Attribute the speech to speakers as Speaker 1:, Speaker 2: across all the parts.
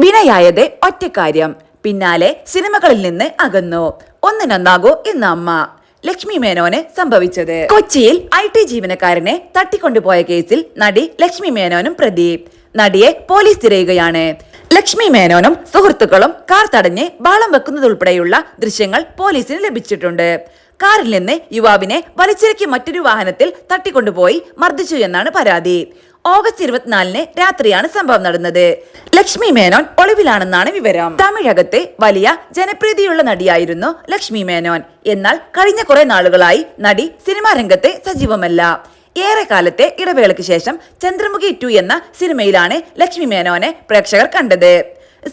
Speaker 1: വിനയായത് ഒറ്റക്കാര്യം പിന്നാലെ സിനിമകളിൽ നിന്ന് അകന്നു. ഒന്നിനൊന്നാകോ എന്ന അമ്മ. ലക്ഷ്മി മേനോന് സംഭവിച്ചത്. കൊച്ചിയിൽ ഐ ടി ജീവനക്കാരനെ തട്ടിക്കൊണ്ടുപോയ കേസിൽ നടി ലക്ഷ്മി മേനോനും പ്രതി. നടിയെ പോലീസ് തിരയുകയാണ്. ലക്ഷ്മി മേനോനും സുഹൃത്തുക്കളും കാർ തടഞ്ഞ് ബാളം വെക്കുന്നതുൾപ്പെടെയുള്ള ദൃശ്യങ്ങൾ പോലീസിന് ലഭിച്ചിട്ടുണ്ട്. കാറിൽ നിന്ന് യുവാവിനെ വലിച്ചിറക്കി മറ്റൊരു വാഹനത്തിൽ തട്ടിക്കൊണ്ടുപോയി മർദ്ദിച്ചു എന്നാണ് പരാതി. ഓഗസ്റ്റ് ഇരുപത്തിനാലിന് രാത്രിയാണ് സംഭവം നടന്നത്. ലക്ഷ്മി മേനോൻ ഒളിവിലാണെന്നാണ് വിവരം. തമിഴകത്തെ വലിയ ജനപ്രീതിയുള്ള നടിയായിരുന്നു ലക്ഷ്മി മേനോൻ. എന്നാൽ കഴിഞ്ഞ കുറെ നാളുകളായി നടി സിനിമാ രംഗത്തെ സജീവമല്ല. ഏറെക്കാലത്തെ ഇടവേളയ്ക്ക് ശേഷം ചന്ദ്രമുഖി ടു എന്ന സിനിമയിലാണ് ലക്ഷ്മി മേനോനെ പ്രേക്ഷകർ കണ്ടത്.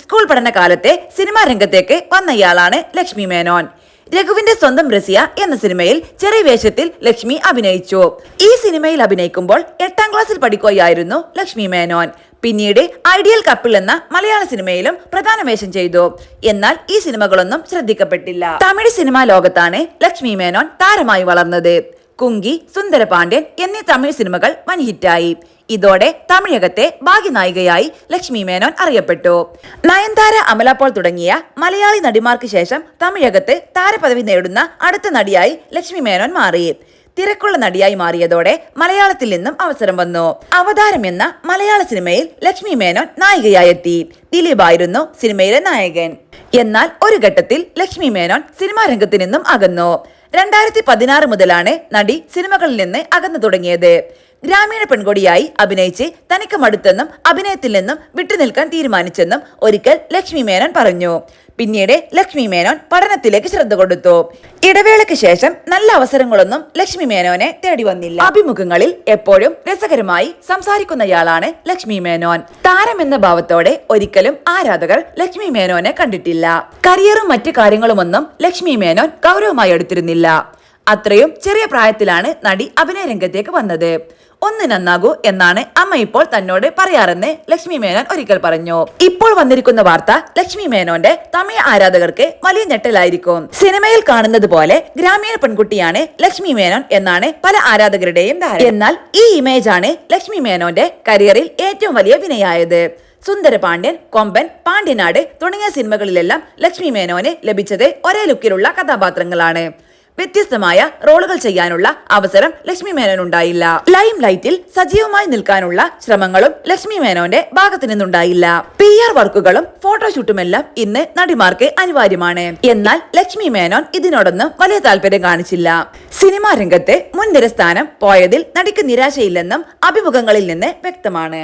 Speaker 1: സ്കൂൾ പഠനകാലത്തെ സിനിമാ രംഗത്തേക്ക് വന്നയാളാണ് ലക്ഷ്മി മേനോൻ. രഘുവിന്റെ സ്വന്തം റസിയ എന്ന സിനിമയിൽ ചെറിയ വേഷത്തിൽ ലക്ഷ്മി അഭിനയിച്ചു. ഈ സിനിമയിൽ അഭിനയിക്കുമ്പോൾ എട്ടാം ക്ലാസ്സിൽ പഠിക്കുകയായിരുന്നു ലക്ഷ്മി മേനോൻ. പിന്നീട് ഐഡിയൽ കപ്പിൾ എന്ന മലയാള സിനിമയിലും പ്രധാന വേഷം ചെയ്തു. എന്നാൽ ഈ സിനിമകളൊന്നും ശ്രദ്ധിക്കപ്പെട്ടില്ല. തമിഴ് സിനിമാ ലോകത്താണ് ലക്ഷ്മി മേനോൻ താരമായി വളർന്നത്. കുങ്കി സുന്ദരപാണ്ഡ്യൻ എന്നീ തമിഴ് സിനിമകൾ വൻ ഹിറ്റായി ഇതോടെ തമിഴകത്തെ ഭാഗ്യനായികയായി ലക്ഷ്മി മേനോൻ അറിയപ്പെട്ടു. നയൻതാര അമലപ്പോൾ തുടങ്ങിയ മലയാളി നടിമാർക്ക് ശേഷം തമിഴകത്ത് താരപദവി നേടുന്ന അടുത്ത നടിയായി ലക്ഷ്മി മേനോൻ മാറി. തിരക്കുള്ള നടിയായി മാറിയതോടെ മലയാളത്തിൽ നിന്നും അവസരം വന്നു. അവതാരം എന്ന മലയാള സിനിമയിൽ ലക്ഷ്മി മേനോൻ നായികയായെത്തി. ദിലീപ് ആയിരുന്നു സിനിമയിലെ നായകൻ. എന്നാൽ ഒരു ഘട്ടത്തിൽ ലക്ഷ്മി മേനോൻ സിനിമാ രംഗത്ത് നിന്നും അകന്നു. രണ്ടായിരത്തി പതിനാറ് മുതലാണ് നടി സിനിമകളിൽ നിന്ന് അകന്നു തുടങ്ങിയത്. ഗ്രാമീണ പെൺകൊടിയായി അഭിനയിച്ച് തനിക്ക് മടുത്തെന്നും അഭിനയത്തിൽ നിന്നും വിട്ടുനിൽക്കാൻ തീരുമാനിച്ചെന്നും ഒരിക്കൽ ലക്ഷ്മി മേനോൻ പറഞ്ഞു. പിന്നീട് ലക്ഷ്മി മേനോൻ പഠനത്തിലേക്ക് ശ്രദ്ധ കൊടുത്തു. ഇടവേളയ്ക്ക് ശേഷം നല്ല അവസരങ്ങളൊന്നും ലക്ഷ്മി മേനോനെ തേടി വന്നില്ല. അഭിമുഖങ്ങളിൽ എപ്പോഴും രസകരമായി സംസാരിക്കുന്നയാളാണ് ലക്ഷ്മി മേനോൻ. താരം എന്ന ഭാവത്തോടെ ഒരിക്കലും ആരാധകർ ലക്ഷ്മി മേനോനെ കണ്ടിട്ടില്ല. കരിയറും മറ്റു കാര്യങ്ങളുമൊന്നും ലക്ഷ്മി മേനോൻ ഗൗരവമായി എടുത്തിരുന്നില്ല. അത്രയും ചെറിയ പ്രായത്തിലാണ് നടി അഭിനയ രംഗത്തേക്ക് വന്നത്. ഒന്ന് നന്നാകൂ എന്നാണ് അമ്മ ഇപ്പോൾ തന്നോട് പറയാറെന്ന് ലക്ഷ്മി മേനോൻ ഒരിക്കൽ പറഞ്ഞു. ഇപ്പോൾ വന്നിരിക്കുന്ന വാർത്ത ലക്ഷ്മി മേനോന്റെ തമിഴ് ആരാധകർക്ക് വലിയ ഞെട്ടലായിരിക്കും. സിനിമയിൽ കാണുന്നത് പോലെ ഗ്രാമീണ പെൺകുട്ടിയാണ് ലക്ഷ്മി മേനോൻ എന്നാണ് പല ആരാധകരുടെയും ധാരണ. എന്നാൽ ഈ ഇമേജ് ആണ് ലക്ഷ്മി മേനോന്റെ കരിയറിൽ ഏറ്റവും വലിയ വിനയായത്. സുന്ദരപാണ്ഡ്യൻ കൊമ്പൻ പാണ്ഡ്യനാട് തുടങ്ങിയ സിനിമകളിലെല്ലാം ലക്ഷ്മി മേനോന് ലഭിച്ചത് ഒരേ ലുക്കിലുള്ള കഥാപാത്രങ്ങളാണ്. വ്യത്യസ്തമായ റോളുകൾ ചെയ്യാനുള്ള അവസരം ലക്ഷ്മി മേനോൻ ഉണ്ടായില്ല ലൈം ലൈറ്റിൽ സജീവമായി നിൽക്കാനുള്ള ശ്രമങ്ങളും ലക്ഷ്മി മേനോന്റെ ഭാഗത്തു നിന്നുണ്ടായില്ല. പി ആർ വർക്കുകളും ഫോട്ടോഷൂട്ടുമെല്ലാം ഇന്ന് നടിമാർക്ക് അനിവാര്യമാണ്. എന്നാൽ ലക്ഷ്മി മേനോൻ ഇതിനോടൊന്നും വലിയ താല്പര്യം കാണിച്ചില്ല. സിനിമാ രംഗത്തെ മുൻനിര സ്ഥാനം പോയതിൽ നടിക്ക് നിരാശയില്ലെന്നും അഭിമുഖങ്ങളിൽ നിന്ന് വ്യക്തമാണ്.